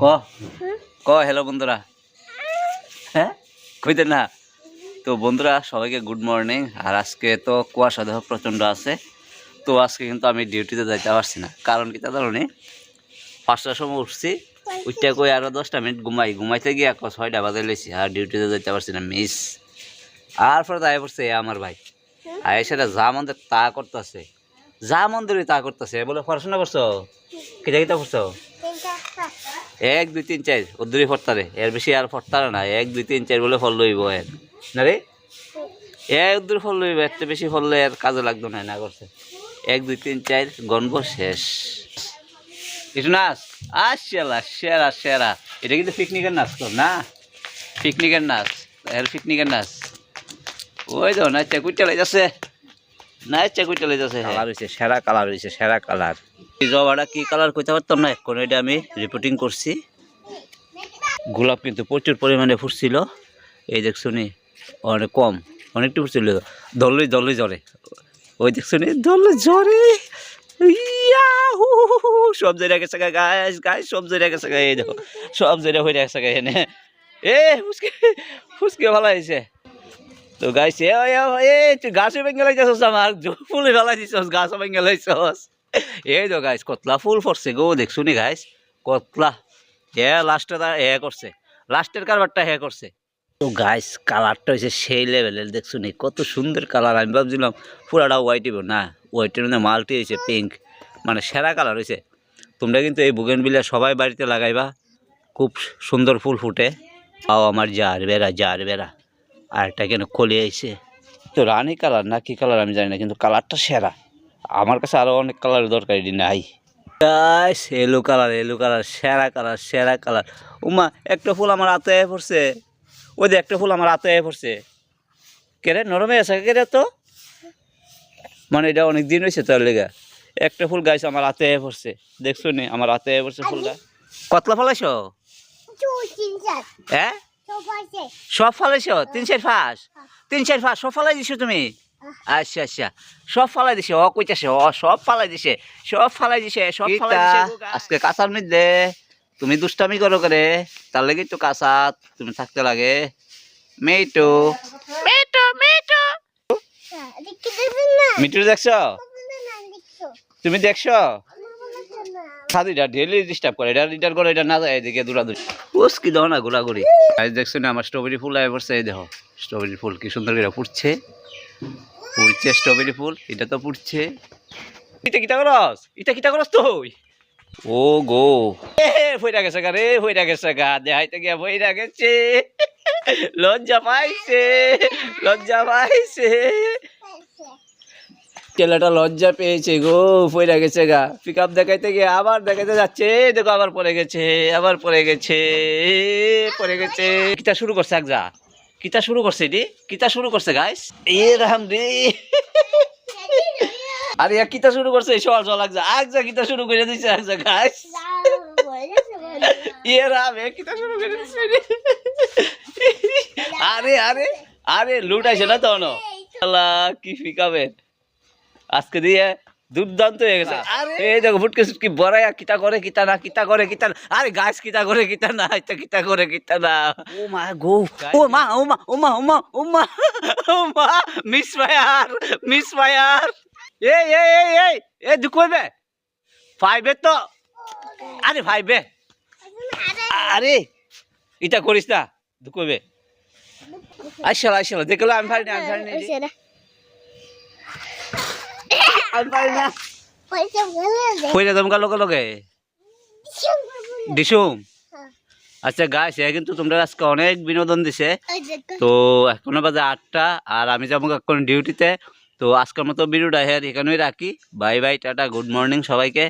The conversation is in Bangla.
ক। ক হ্যালো বন্ধুরা। হ্যাঁ? কইতে না। তো বন্ধুরা, সবাইকে গুড মর্নিং আর আজকে তো কুয়াশা দেহ প্রচণ্ড আছে। তো আজকে কিন্তু আমি ডিউটিতে যাইতে পারছি না। কারণ কি তা ধরুন পাঁচটার সময় উঠছি উঠতে কই আরও দশটা মিনিট ঘুমাই। ঘুমাইতে গিয়ে এক ছয়টা বাজে লেছি, আর ডিউটিতে যাইতে পারছি না মিস আর পরে দায় পড়ছে আমার ভাই। আর সেটা যা মন্দির তা করতেছে। যা মন্দিরে তা করতেছে। বলে পড়াশোনা করছ? কিতা কিতা করছ এক, দুই, তিন, চার। উদ্দুরি ফটতারে এর বেশি আর ফটতারে না। এক, দুই, তিন, চার বলে ফল লইব এর। না রে? উদ্দুরি ফল লইব চেয়ে বেশি ফললে এর কাজে লাগতো না না করছে। এক, দুই, তিন, চার, গণব শেষ। কিছু নাচ। আসলা সেরা সেরা এটা কিন্তু পিকনিকের নাচ তো, না? পিকনিকের নাচ। এর পিকনিকের নাচ। ওই তো নাচটা কুইটা যাচ্ছে না নাচটা কুইটা যাচ্ছে কালার হয়েছে সেরা কালার হয়েছে সেরা কালার। জবাটা কি কালার কইতে পারতাম না? এখন এটা আমি রিপোর্টিং করছি। গোলাপ কিন্তু প্রচুর পরিমাণে ফুটছিল। এই দেখছ নি অনেক কম অনেকটু ফুটছিল। দলই দলই জ্বরে। ওই দেখছ নি দলই জ্বরে। ইয়াহু! সব জায়গায় গেছে গাছ গাছ সব জায়গায় গেছে এই দেখো সব জায়গায় হয়ে গেছে এনে এ ফুসকে ফুসকে ভালো হয়েছে। তো গাছ এ ওই, ওই, এ তুই গাছে ভেঙে লাইছিস আমার ফুলে ভালো দিছস গাছও ভেঙে লাইছস। এই তো গাইস কতলা ফুল পড়ছে গো দেখছ নি গাইস কতলা। এ লাস্টে এ করছে। লাস্টের কারবারটা হে করছে। তো গাইস কালারটা হয়েছে সেই লেভেলের দেখছ নি কত সুন্দর কালার আমি ভাবছিলাম পুরাটা হোয়াইট না হোয়াইটের মধ্যে মাল্টি হয়েছে পিঙ্ক মানে সেরা কালার হয়েছে তোমরা কিন্তু এই বুগেন বিলা সবাই বাড়িতে লাগাইবা। খুব সুন্দর ফুল ফুটে। পাও আমার জার বেড়া জার বেড়া। আর একটা কেন কলি আইছে। তো রানী কালার না কি কালার আমি জানি না, কিন্তু কালারটা সেরা। আমার কাছে আরও অনেক কালারের দরকার এটি নাই। এলো কালার এলো কালার সেরা কালার সেরা কালার উমা একটা ফুল আমার হাতে আয়ে পড়ছে। ওই যে একটা ফুল আমার হাতে আয়ে পড়ছে। কেরে নরমে আছে কেরে তো মানে এটা অনেক দিন হয়েছে তার লেগে। একটা ফুল গাইছে আমার হাতে আয়ে পড়ছে। দেখছ নি আমার হাতে আয়ে পড়ছে ফুলটা। কতলা ফলাইছো? হ্যাঁ? সব ফলাইছো? তিন চার ফাঁস? তিন চার ফাঁস সব ফলাই দিছো তুমি? আচ্ছা আচ্ছা। সব ফালাই দিছে ও কইতাছে ও সব ফালাই দিছে সব ফালাই দিছে সব ফালাই দিছে আজকে কাঁচার মধ্যে তুমি দুষ্টামি করো করে তার লাগি তো কাঁচাত তুমি থাকতে লাগে। মেয়েটো। মেয়েটো মেয়েটো। মিটু দেখছ? তুমি দেখছ? সাদিটা ডেলি ডিস্টার্ব করে এটা রিটার্ন করে এটা না যায় এদিকে দৌড়াদৌড়ি উস কি দাও না ঘোরাঘুরি। আজ দেখছ না আমার স্ট্রবেরি ফুল আয় পড়ছে এই দেখো স্ট্রবেরি ফুল কি সুন্দর করে ফুটছে। ফুটছে স্ট্রবেরি ফুল এটা তো ফুটছে এটা কিটা করস? এটা কিটা করস তুই? ও গো। এ হইরা গেছে গা রে হইরা গেছে গা দেখাইতে গিয়া হইরা গেছে। লজ্জা পাইছে লজ্জা পাইছে। ছেলেটা লজ্জা পেয়েছে গো পড়ে গেছে গা। পিক আপ দেখাইতে গিয়ে আবার দেখাইতে যাচ্ছে। দেখো আবার পড়ে গেছে আবার পড়ে গেছে পড়ে গেছে। কিতা শুরু করছে এক যা? কিতা শুরু করছে এটি? কিতা শুরু করছে গাইস এ রাম রে। আরে এক কিতা শুরু করছে? এই সওয়াল সওয়াল এক যা কিতা শুরু করে দিছে যা গাইস ইয়ে রাম এ কিতা শুরু করে দিছে। আরে আরে আরে লুটাইছে না তো না আল্লাহ, কি ফিকাবেন আজকে দিয়ে দুর্দান্ত হয়ে গেছে। এই দেখো ফুটকে সুটকি বড়াইয়া কিতা করে কিতা না কিতা করে কিতা না। আরে গাছ কিতা করে কিতা না এটা কিতা করে কিতা না। ও মা গো ও মা ও মা ও মা ও মা ও মা ও মা মিস ফায়ার মিস ফায়ার। এই এই এই এই এ দুকইবে ফাইভে তো। আরে ফাইভে আরে এটা করিস না দুকইবে আইসালা আইসালা দেখল আমি পারি না আমি পারি না। আমি পারি না কইরা তুমি লগে। লগে আচ্ছা গাছ কিন্তু তোমরা আজকে অনেক বিনোদন দিছে। তো এখন বাজে আটটা, আর আমি যাব এখন ডিউটিতে তো। আজকের মতো ভিডিওটা হ্যাঁ এখানেই রাখি। বাই বাই টাটা গুড মর্নিং সবাইকে।